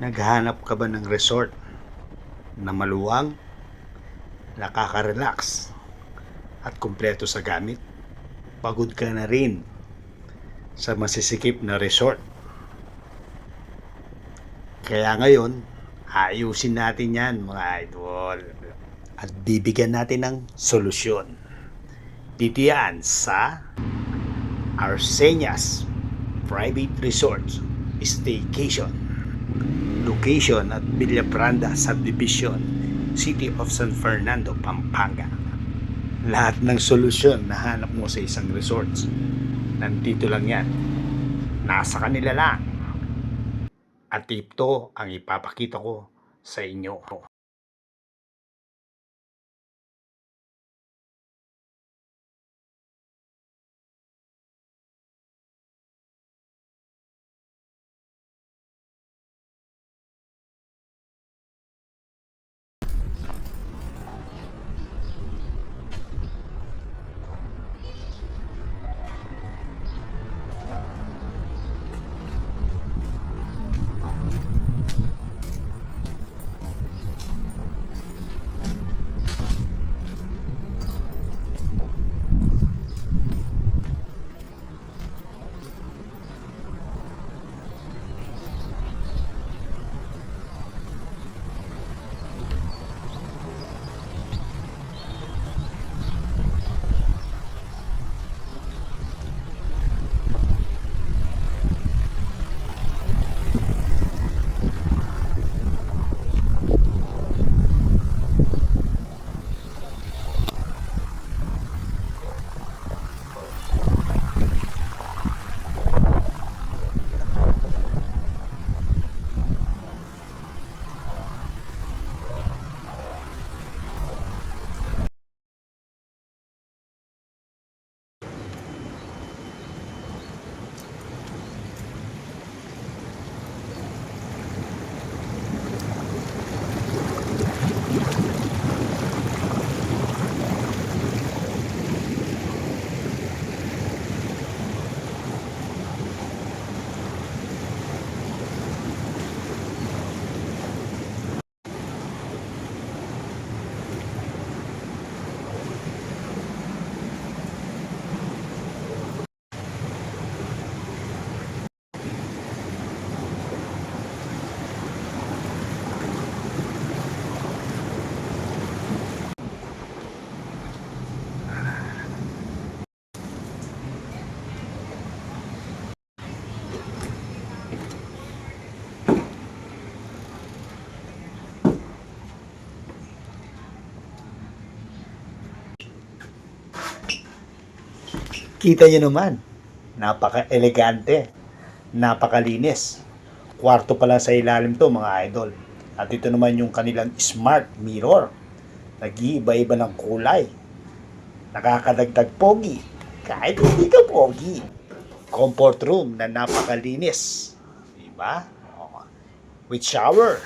Naghahanap ka ba ng resort na maluwang, nakaka-relax, at kumpleto sa gamit? Pagod ka na rin sa masisikip na resort. Kaya ngayon, ayusin natin yan mga idol. At bibigyan natin ng solusyon. Dito yan sa Arseñas Private Resort Staycation. Location at Villapranda Subdivision, City of San Fernando, Pampanga. Lahat ng solusyon na hanap mo sa isang resort, nandito lang yan. Nasa kanila lang. At ito ang ipapakita ko sa inyo. Kita nyo naman, napaka-elegante, napakalinis. Kwarto pa lang sa ilalim to mga idol. At ito naman yung kanilang smart mirror. Nag-iiba-iba ng kulay. Nakakadagdag pogi. Kahit hindi ka pogi. Comfort room na napakalinis. Diba? With shower.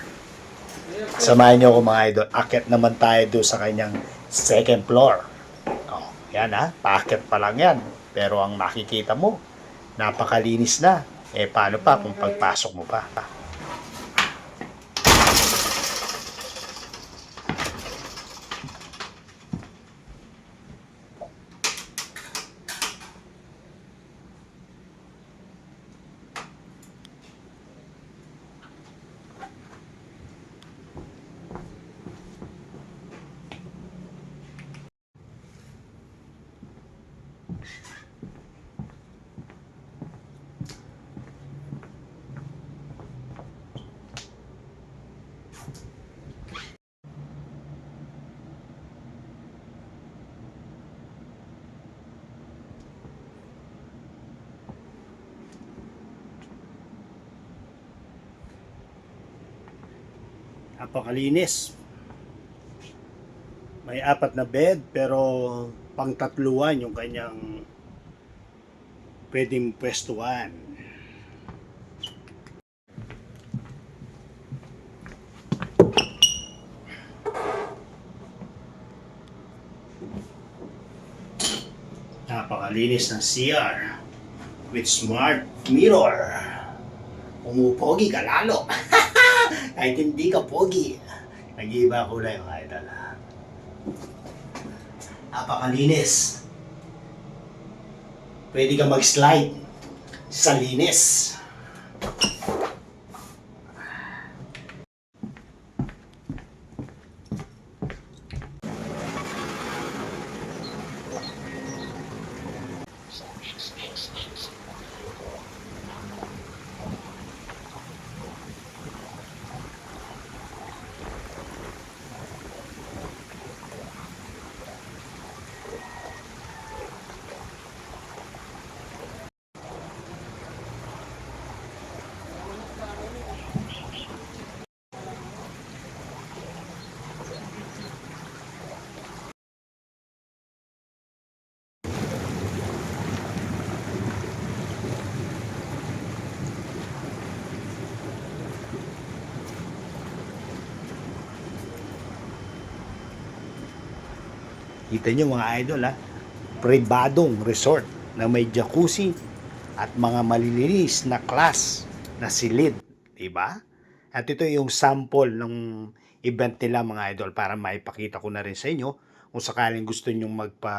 Samahan niyo ako mga idol. Akit naman tayo doon sa kanyang second floor. Oh, yan ha. Paakit pa lang yan. Pero ang makikita mo, napakalinis na. Eh, paano pa kung pagpasok mo pa? Napakalinis. May apat na bed pero pangtatluan yung kanyang pwedeng pwestuhan. Napakalinis ng CR with smart mirror. Umupogi ka lalo. Kahit hindi ka pogi, nag-iiba kulay mga idol. Napakalinis. Pwede ka mag-slide sa linis. Kita nyo mga idol ha, pribadong resort na may jacuzzi at mga malilinis na class na silid, di ba? At ito yung sample ng event nila mga idol para maipakita ko na rin sa inyo kung sakaling gusto nyong magpa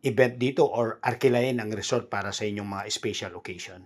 event dito or arkilayin ang resort para sa inyong mga special occasion.